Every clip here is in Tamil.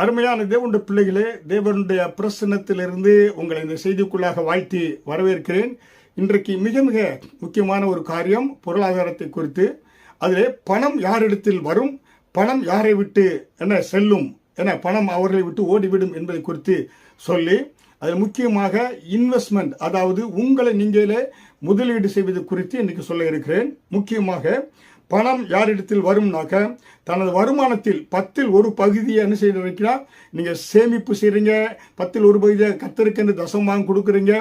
அருமையான தேவனுடைய பிள்ளைகளே தேவனுடைய பிரசன்னத்திலிருந்து உங்களை இந்த செய்திக்குள்ளாக வாழ்த்தி வரவேற்கிறேன். இன்றைக்கு மிக மிக முக்கியமான ஒரு காரியம் பொருளாதாரத்தை குறித்து. அதிலே பணம் யாரிடத்தில் வரும் பணம் யாரை விட்டு என்ன செல்லும் என பணம் அவர்களை விட்டு ஓடிவிடும் என்பதை குறித்து சொல்லி அதில் முக்கியமாக இன்வெஸ்ட்மெண்ட் அதாவது உங்களை நீங்களே முதலீடு செய்வது குறித்து இன்றைக்கு சொல்ல இருக்கிறேன். முக்கியமாக பணம் யாரிடத்தில் வரும்னாக்க தனது வருமானத்தில் பத்தில் ஒரு பகுதியை என்ன செய்யறீங்கன்னா நீங்கள் சேமிப்பு செய்கிறீங்க பத்தில் ஒரு பகுதியை கத்தருக்கென்று தசமாக கொடுக்குறீங்க.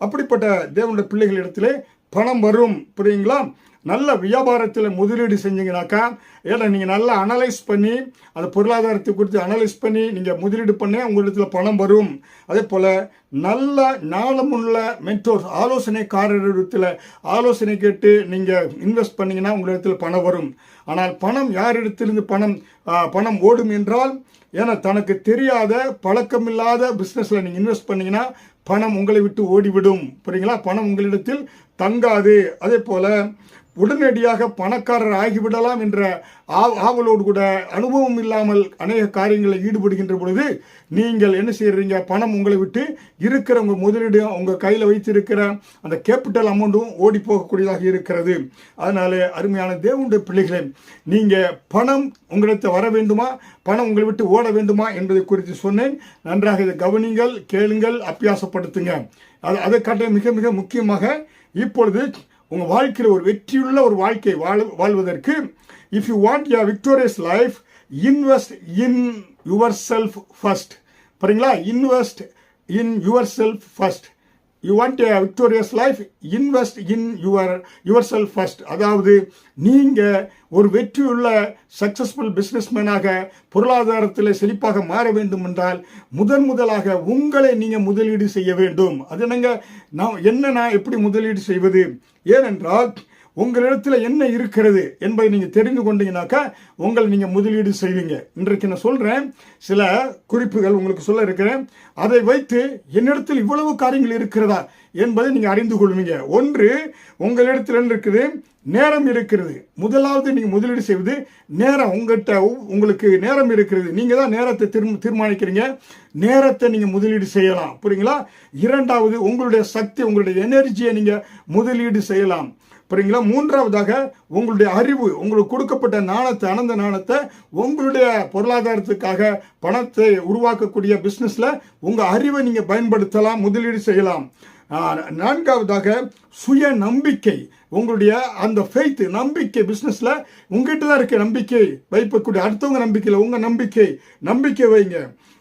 அப்படிப்பட்ட தேவனுடைய பிள்ளைகளிடத்திலே பணம் வரும் புரியுங்களா நல்ல வியாபாரத்தில் முதலீடு செஞ்சீங்கனாக்கா ஏன்னா நீங்கள் நல்லா அனலைஸ் பண்ணி அந்த பொருளாதாரத்தை குறித்து அனலைஸ் பண்ணி நீங்கள் முதலீடு பண்ண உங்களிடத்தில் பணம் வரும். அதே போல் நல்ல ஞானமுள்ள மென்டோர்ஸ் ஆலோசனைக்காரரிடத்தில் ஆலோசனை கேட்டு நீங்கள் இன்வெஸ்ட் பண்ணிங்கன்னா உங்களிடத்தில் பணம் வரும். ஆனால் பணம் யாரிடத்திலிருந்து பணம் பணம் ஓடும் என்றால் ஏன்னா தனக்கு தெரியாத பழக்கமில்லாத பிஸ்னஸில் நீங்கள் இன்வெஸ்ட் பண்ணிங்கன்னா பணம் உங்களை விட்டு ஓடிவிடும். புரியுங்களா? பணம் உங்களிடத்தில் தங்காது. அதே போல் உடனடியாக பணக்காரர் ஆகிவிடலாம் என்ற ஆ- ஆவலோடு கூட அனுபவம் இல்லாமல் அநேக காரியங்களில் ஈடுபடுகின்ற பொழுது நீங்கள் என்ன செய்கிறீங்க பணம் உங்களை விட்டு இருக்கிற உங்கள் முதலீடு உங்கள் கையில் வைத்திருக்கிற அந்த கேபிட்டல் அமௌண்ட்டும் ஓடி போகக்கூடியதாக இருக்கிறது. அதனால் அருமையான தேவனுடைய பிள்ளைகளை நீங்கள் பணம் உங்களிடத்தை வர வேண்டுமா? பணம் உங்களை விட்டு ஓட வேண்டுமா என்பதை குறித்து சொன்னேன். நன்றாக இதை கவனிங்கள் கேளுங்கள் அப்பியாசப்படுத்துங்க அது அதை காட்ட மிக மிக முக்கியமாக இப்பொழுது உங்கள் வாழ்க்கையில் ஒரு வெற்றியுள்ள ஒரு வாழ்க்கை வாழ் வாழ்வதற்கு if you want your victorious life invest in yourself first பாருங்களா? Invest in yourself first you want a victorious life invest in your yourself first அதாவது நீங்கள் ஒரு வெற்றியுள்ள சக்சஸ்ஃபுல் பிஸ்னஸ்மேனாக பொருளாதாரத்தில் செழிப்பாக மாற வேண்டும் என்றால் முதன் முதலாக உங்களை நீங்கள் முதலீடு செய்ய வேண்டும். அது என்னங்க நான் என்ன நான் எப்படி முதலீடு செய்வது? ஏனென்றால் உங்களிடத்தில் என்ன இருக்கிறது என்பதை நீங்கள் தெரிந்து கொண்டீங்கன்னாக்கா உங்களை நீங்கள் முதலீடு செய்வீங்க. இன்றைக்கு நான் சொல்கிறேன் சில குறிப்புகள் உங்களுக்கு சொல்ல இருக்கிறேன். அதை வைத்து என்னிடத்தில் இவ்வளவு காரியங்கள் இருக்கிறதா என்பதை நீங்கள் அறிந்து கொள்வீங்க. ஒன்று உங்களிடத்தில் என்ன இருக்குது? நேரம் இருக்கிறது. முதலாவது நீங்கள் முதலீடு செய்வது நேரம். உங்கள்கிட்ட உங்களுக்கு நேரம் இருக்கிறது. நீங்கள் தான் நேரத்தை தீர்ம தீர்மானிக்கிறீங்க. நேரத்தை நீங்கள் முதலீடு செய்யலாம். புரியுங்களா? இரண்டாவது உங்களுடைய சக்தி உங்களுடைய எனர்ஜியை நீங்கள் முதலீடு செய்யலாம். புரியுங்களா? மூன்றாவதாக உங்களுடைய அறிவு உங்களுக்கு கொடுக்கப்பட்ட நாணத்தை அனந்த நாணத்தை உங்களுடைய பொருளாதாரத்துக்காக பணத்தை உருவாக்கக்கூடிய பிஸ்னஸில் உங்கள் அறிவை நீங்கள் பயன்படுத்தலாம் முதலீடு செய்யலாம். நான்காவதாக சுய நம்பிக்கை. உங்களுடைய அந்த ஃபெய்த் நம்பிக்கை பிஸ்னஸில் உங்ககிட்ட தான் இருக்க நம்பிக்கை வைப்பக்கூடிய அடுத்தவங்க நம்பிக்கையில் உங்கள் நம்பிக்கை. நம்பிக்கை வைங்க.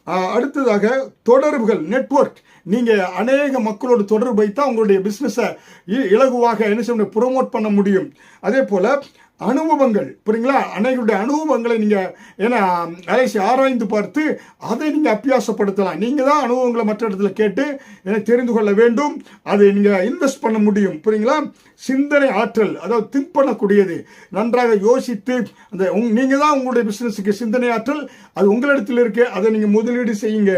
அடுத்ததாக தொடர்புகள் நெட்வொர்க் நீங்கள் அநேக மக்களோட தொடர்பு வைத்தால் உங்களுடைய பிஸ்னஸை இலகுவாக என்ன செய்ய ப்ரொமோட் பண்ண முடியும். அதே போல் அனுபவங்கள் புரியுங்களா? அநேகருடைய அனுபவங்களை நீங்கள் ஏன்னா அலைசி ஆராய்ந்து பார்த்து அதை நீங்கள் அபியாசப்படுத்தலாம். நீங்கள் தான் அனுபவங்களை மற்ற இடத்துல கேட்டு எனக்கு தெரிந்து கொள்ள வேண்டும். அதை நீங்கள் இன்வெஸ்ட் பண்ண முடியும் புரியுங்களா? சிந்தனை ஆற்றல் அதாவது திங்க் பண்ணக்கூடியது. நன்றாக யோசித்து அந்த உங் நீங்கள் தான் உங்களுடைய பிஸ்னஸுக்கு சிந்தனை ஆற்றல். அது உங்களிடத்தில் இருக்குது அதை நீங்கள் முதலீடு செய்யுங்க.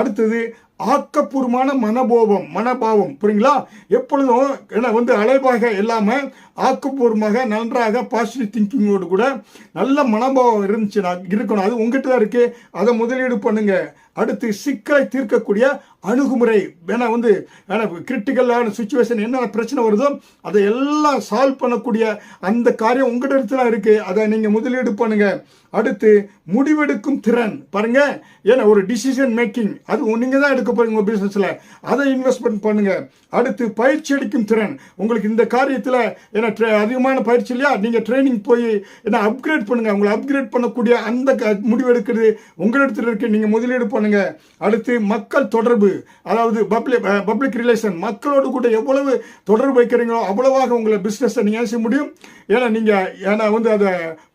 அடுத்தது ஆக்கப்பூர்வமான மனபோபம் மனபாவம் புரியுங்களா? எப்பொழுதும் என்ன வந்து அலைபாக இல்லாமல் ஆக்கப்பூர்வமாக நன்றாக பாசிட்டிவ் திங்கிங்கோடு கூட நல்ல மனபாவம் இருந்துச்சுன்னா இருக்கணும். அது உங்ககிட்ட தான் இருக்குது அதை முதலீடு பண்ணுங்கள் அடுத்து சிக்கலை தீர்க்கக்கூடிய அணுகுமுறை வேணா வந்து கிரிட்டிக்கலான சுச்சுவேஷன் என்னென்ன பிரச்சனை வருதோ அதை எல்லாம் சால்வ் பண்ணக்கூடிய அந்த காரியம் உங்கள்கிட்ட இடத்துல இருக்குது அதை நீங்கள் முதலீடு பண்ணுங்க. அடுத்து முடிவெடுக்கும் திறன். பாருங்கள் ஏன்னா ஒரு டிசிஷன் மேக்கிங் அது நீங்கள் தான் எடுக்க போகிறீங்க உங்கள் பிஸ்னஸில் அதை இன்வெஸ்ட்மெண்ட் பண்ணுங்கள் அடுத்து பயிற்சி அளிக்கும் திறன். உங்களுக்கு இந்த காரியத்தில் ஏன்னா tra- அதிகமான பயிற்சி இல்லையா? நீங்கள் ட்ரைனிங் போய் என்ன அப்கிரேட் பண்ணுங்கள் உங்களை அப்கிரேட் பண்ணக்கூடிய அந்த க- முடிவெடுக்கிறது உங்களிடத்தில் இருக்குது நீங்கள் முதலீடு பண்ணுங்கள் அடுத்து மக்கள் தொடர்பு. அதாவது பப்ளிக் பப்ளிக் ரிலேஷன் மக்களோடு கூட எவ்வளவு தொடர்பு வைக்கிறீங்களோ அவ்வளவாக உங்களை பிஸ்னஸை நீங்கள் செய்ய முடியும். ஏன்னா நீங்கள் ஏன்னா வந்து அதை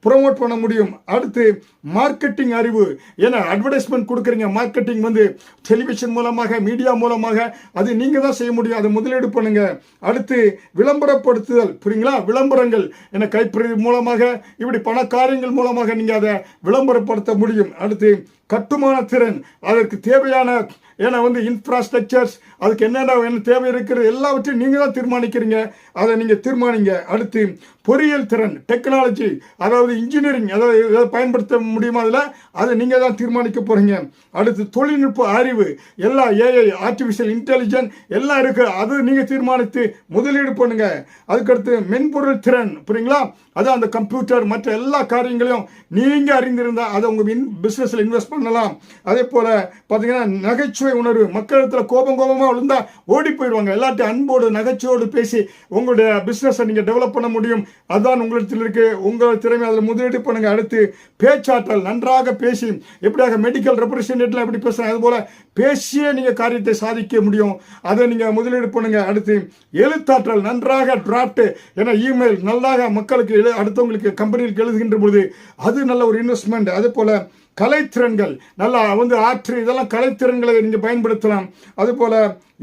ப்ரொமோட் பண்ண முடியும். அடுத்து மார்க்கெட்டிங் அறிவு. ஏன்னா அட்வர்டைஸ்மெண்ட் கொடுக்குறீங்க மார்க்கெட்டிங் வந்து டெலிவிஷன் மூலமாக மீடியா மூலமாக அது நீங்கள் தான் செய்ய முடியும். அதை முதலீடு பண்ணுங்க. அடுத்து விளம்பரப்படுத்துதல். புரியுங்களா? விளம்பரங்கள். என கைப்பிரதி மூலமாக இப்படி பண காரியங்கள் மூலமாக நீங்கள் அதை விளம்பரப்படுத்த முடியும். அடுத்து கட்டுமான திறன். அதற்கு தேவையான ஏன்னா வந்து இன்ஃப்ராஸ்ட்ரக்சர்ஸ் அதுக்கு என்னென்ன வேணும் தேவை இருக்கிறது எல்லாவற்றையும் நீங்கள் தான் தீர்மானிக்கிறீங்க. அதை நீங்கள் தீர்மானிங்க. அடுத்து பொறியியல் திறன் டெக்னாலஜி அதாவது இன்ஜினியரிங் அதாவது எதாவது பயன்படுத்த முடியுமா அதில்? அதை நீங்கள் தான் தீர்மானிக்க போகிறீங்க அடுத்து தொழில்நுட்ப அறிவு எல்லா ஏஐ ஆர்டிஃபிஷியல் இன்டெலிஜென்ட் எல்லாம் இருக்குது அது நீங்கள் தீர்மானித்து முதலீடு பண்ணுங்கள் அதுக்கடுத்து மென்பொருள் திறன் புரியுங்களா? அதான் அந்த கம்ப்யூட்டர் மற்ற எல்லா காரியங்களையும் நீங்கள் அறிந்திருந்தால் அதை உங்கள் இன் பிஸ்னஸில் இன்வெஸ்ட் பண்ணலாம். அதே போல் பார்த்தீங்கன்னா நகைச்சுவை உணர்வு மக்களிடத்தில் கோபம் கோபமாக விழுந்தா ஓடி போயிடுவாங்க. எல்லாத்தையும் அன்போடு நகைச்சோடு பேசி உங்களுடைய பிஸ்னஸை நீங்கள் டெவலப் பண்ண முடியும். அதுதான் உங்களிடத்தில் இருக்குது உங்கள் திறமை அதில் முதலீடு பண்ணுங்க. அடுத்து பேச்சாற்றல் நன்றாக பேசி எப்படியாக மெடிக்கல் ரெப்ரசன்டேட்டிவ் எப்படி பேசுகிறாங்க அது போல் பேசியே நீங்கள் காரியத்தை சாதிக்க முடியும். அதை நீங்கள் முதலீடு பண்ணுங்க. அடுத்து எழுத்தாற்றல் நன்றாக டிராஃப்ட் ஏன்னா இமெயில் நல்லாக மக்களுக்கு எழு அடுத்தவங்களுக்கு கம்பெனிகளுக்கு எழுதுகின்ற பொழுது அது நல்ல ஒரு இன்வெஸ்ட்மெண்ட் அதே போல் கலைத்திறன்கள் நல்லா வந்து ஆற்று இதெல்லாம் கலைத்திறன்களை நீங்கள் பயன்படுத்தலாம். அதுபோல்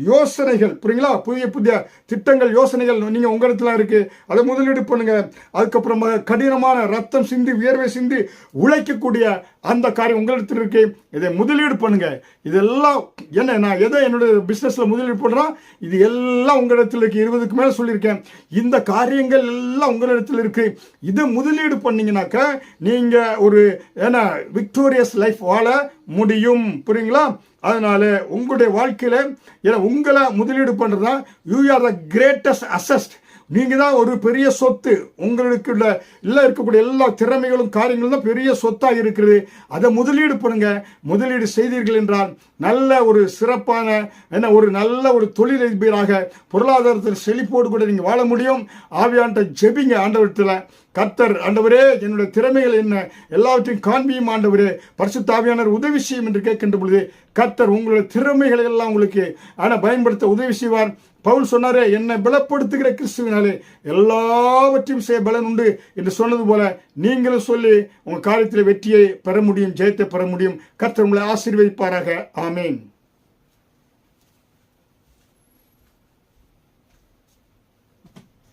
யோசனைகள் புரியுங்களா? புதிய புதிய திட்டங்கள் யோசனைகள் நீங்கள் உங்கள் இடத்துல இருக்குது அதை முதலீடு பண்ணுங்க. அதுக்கப்புறமா கடினமான ரத்தம் சிந்தி வியர்வை சிந்தி உழைக்கக்கூடிய அந்த காரியம் உங்களிடத்தில் இருக்கு. இதை முதலீடு பண்ணுங்க. இதெல்லாம் என்ன நான் எதை என்னுடைய பிஸ்னஸில் முதலீடு பண்ணுறோம் இது எல்லாம் உங்களிடத்தில் இருக்குது இருபதுக்கு மேலே சொல்லியிருக்கேன். இந்த காரியங்கள் எல்லாம் உங்களிடத்தில் இருக்கு. இதை முதலீடு பண்ணீங்கன்னாக்க நீங்கள் ஒரு ஏன்னா விக்டோரியஸ் லைஃப் வாழ முடியும். புரியுங்களா? அதனால உங்களுடைய வாழ்க்கையில் ஏன்னா உங்களை முதலீடு பண்றதா you are the greatest asset நீங்கள் தான் ஒரு பெரிய சொத்து. உங்களுக்கு உள்ள இல்லை இருக்கக்கூடிய எல்லா திறமைகளும் காரியங்களும் தான் பெரிய சொத்தாக இருக்கிறது. அதை முதலீடு பண்ணுங்க. முதலீடு செய்தீர்கள் என்றால் நல்ல ஒரு சிறப்பான என்ன ஒரு நல்ல ஒரு தொழிலதிபராக பொருளாதாரத்தில் செழிப்போடு கூட நீங்கள் வாழ முடியும். ஆவியாண்ட ஜெபிங்க ஆண்டவரத்தில் கர்த்தர் ஆண்டவரே என்னுடைய திறமைகள் என்ன? எல்லாவற்றையும் காண்பியும் ஆண்டவரே. பரிசுத்தாவியானர் உதவி செய்யும் என்று கேட்கின்ற பொழுது கர்த்தர் உங்களுடைய திறமைகளை எல்லாம் உங்களுக்கு ஆனால் பயன்படுத்த உதவி செய்வார். பவுல் சொன்னாரே என்னை பலப்படுத்துகிற கிறிஸ்துவினாலே எல்லாவற்றையும் செய்ய பலன் உண்டு என்று சொன்னது போல நீங்களும் சொல்லி உங்கள் காரியத்தில் வெற்றியை பெற முடியும் ஜெயத்தை பெற முடியும். கர்த்தர் உங்களை ஆசீர்வதிப்பாராக. ஆமேன்.